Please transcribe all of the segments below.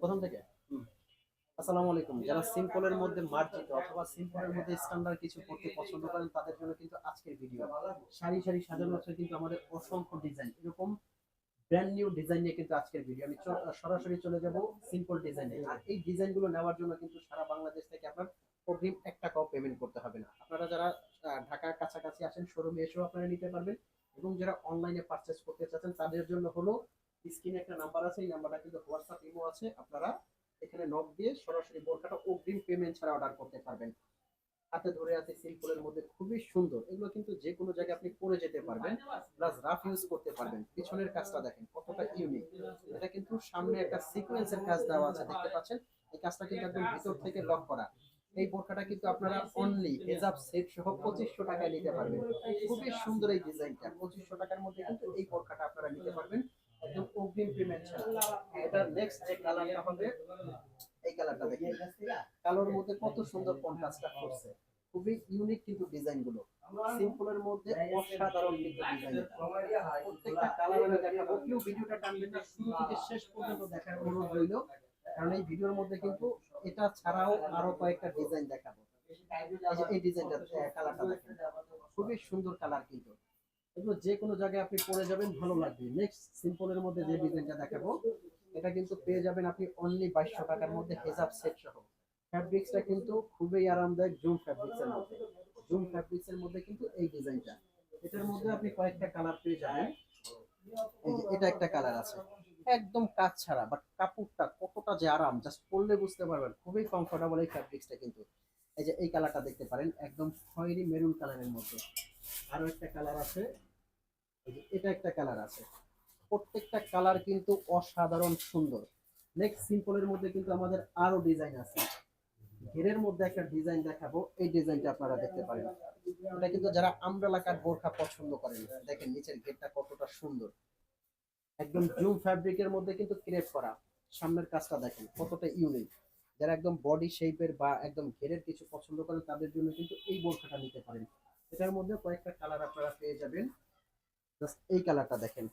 প্রথম থেকে? আসসালামু আলাইকুম। যারা সিম্পলের মধ্যে মার্জিত অথবা সিম্পলের মধ্যে স্ট্যান্ডার্ড কিছু করতে পছন্দ করেন তাদের জন্য কিন্তু আজকের ভিডিও সারি সারি সাজানো আছে কিন্তু আমাদের অসংখ্য ডিজাইন এরকম ব্র্যান্ড নিউ ডিজাইন নিয়ে কিন্তু আজকের ভিডিও আমি সরাসরি চলে যাব সিম্পল ডিজাইনে আর এই ডিজাইনগুলো নেওয়ার জন্য কিন্তু সারা বাংলাদেশ থেকে আপনার অগ্রিম এক টাকাও পেমেন্ট করতে হবে না। আপনারা যারা ঢাকার কাছাকাছি আসেন শোরুমে এসেও আপনারা নিতে পারবেন। এবং যারা অনলাইনে পারচেস করতে চাচ্ছেন তাদের জন্য হলো স্ক্রিনে একটা নাম্বার আছে, এই নাম্বারটা কিন্তু হোয়াটসঅ্যাপ, ইমো আছে। আপনারা এখানে নক দিয়ে সরাসরি বোরকাটা অগ্রিম পেমেন্ট ছাড়া অর্ডার করতে পারবেন। হাতে ধরে আছে সিম্পলের মধ্যে খুবই সুন্দর। এগুলো কিন্তু যে কোনো জায়গায় আপনি পরে যেতে পারবেন প্লাস রাফ ইউজ করতে পারবেন। পিছনের কাজটা দেখেন, কতটা ইউনিক এটা কিন্তু সামনে একটা সিকোয়েন্সের কাজ দেওয়া আছে, দেখতে পাচ্ছেন? এই কাজটা কিন্তু একদম ভিতর থেকে লক করা। এই বোরকাটা কিন্তু আপনারা অনলি হেজাব সেট সহ পঁচিশশো টাকায় নিতে পারবেন। খুবই সুন্দর এই ডিজাইনটা পঁচিশশো টাকার মধ্যে কিন্তু এই বোরকাটা আপনারা নিতে পারবেন। একদম অগ্রিম পেমেন্ট ছাড়া। এটা নেক্সট যে কালারটা হবে এই কালারটা দেখেন। কালোর মধ্যে কত সুন্দর কন্ট্রাস্টটা করছে। খুবই ইউনিক কিন্তু ডিজাইনগুলো সিম্পলের মধ্যে অসাধারণ কিন্তু ডিজাইন প্রত্যেকটা কালার আমি দেখাবো। কেউ ভিডিওটা টানবেন না শুরু থেকে শেষ পর্যন্ত দেখার অনুরোধ রইল। কারণ এই ভিডিওর মধ্যে কিন্তু এটা ছাড়াও আরও কয়েকটা ডিজাইন দেখাবো। এই এই ডিজাইনটা কালারটা দেখেন। খুবই সুন্দর কালার কিন্তু। এগুলো যে কোনো জায়গায় আপনি পরে যাবেন, ভালো লাগবে। নেক্সট সিম্পলের মধ্যে যে ডিজাইনটা দেখাবো, এটা কিন্তু পেয়ে যাবেন আপনি অনলি বাইশশো টাকার মধ্যে হেজাব সেট সহ। ফ্যাব্রিক্সটা কিন্তু খুবই আরামদায়ক জুম ফ্যাব্রিক্সের মধ্যে। জুম ফ্যাব্রিক্সের মধ্যে কিন্তু এই ডিজাইনটা এটার মধ্যে আপনি কয়েকটা কালার পেয়ে যাবেন। এই যে, এটা একটা কালার আছে। একদম কাজ ছাড়া বাট কাপড়টা কতটা যে আরাম জাস্ট পরলে বুঝতে পারবেন। খুবই কমফোর্টেবল এই ফ্যাব্রিক্সটা কিন্তু। এই যে, এই কালারটা দেখতে পারেন, একদম খয়েরি মেরুন কালারের মধ্যে। আরও একটা কালার আছে। এটা একটা কালার আছে। প্রত্যেকটা কালার কিন্তু অসাধারণ সুন্দর। নেক্সট সিম্পলের মধ্যে কিন্তু আমাদের আরও ডিজাইন আছে। ঘেরের মধ্যে একটা ডিজাইন দেখাবো। এই ডিজাইনটা আপনারা দেখতে পারেন। এটা কিন্তু যারা আমব্রেলা কাট বোরখা পছন্দ করেন, দেখেন নিচের ঘেরটা কতটা সুন্দর। একদম জুম ফ্যাব্রিকের মধ্যে কিন্তু ক্রেপ করা। সামনের কাজটা দেখেন, কতটা ইউনিক যারা একদম বডি শেপের বা একদম ঘেরের কিছু পছন্দ করেন, তাদের জন্য কিন্তু এই বোরখাটা নিতে পারেন। এটার মধ্যে কয়েকটা কালার আপনারা পেয়ে যাবেন। জাস্ট এই কালারটা দেখেন।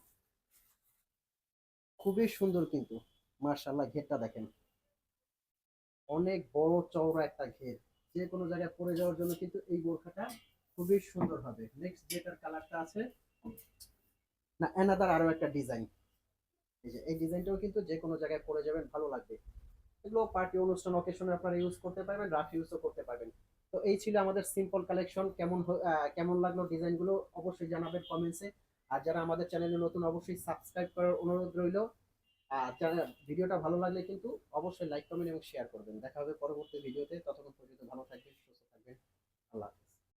খুবই সুন্দর কিন্তু মার্শাল্লাহ ঘেরটা দেখেন। অনেক বড় চওড়া একটা ঘের। যে কোনো জায়গায় পরে যাওয়ার জন্য কিন্তু এই বোরখাটা খুবই সুন্দর হবে। নেক্সট যেটার কালারটা আছে, না অ্যানাদার আরও একটা ডিজাইন এই যে, এই ডিজাইনটাও কিন্তু যে কোনো জায়গায় পরে যাবেন, ভালো লাগবে। এগুলো পার্টি অনুষ্ঠান অকেশনে আপনারা ইউজ করতে পারবেন রাফ ইউজও করতে পারবেন। তো এই ছিল আমাদের সিম্পল কালেকশন কেমন কেমন লাগল ডিজাইনগুলো অবশ্যই জানাবেন কমেন্টসে আর যারা আমাদের চ্যানেলে নতুন, অবশ্যই সাবস্ক্রাইব করার অনুরোধ রইল। আর ভিডিওটা ভালো লাগলে কিন্তু অবশ্যই লাইক কমেন্ট এবং শেয়ার করবেন। দেখা হবে পরবর্তী ভিডিওতে। ততক্ষণ পর্যন্ত ভালো থাকবেন, সুস্থ থাকবেন। আল্লাহ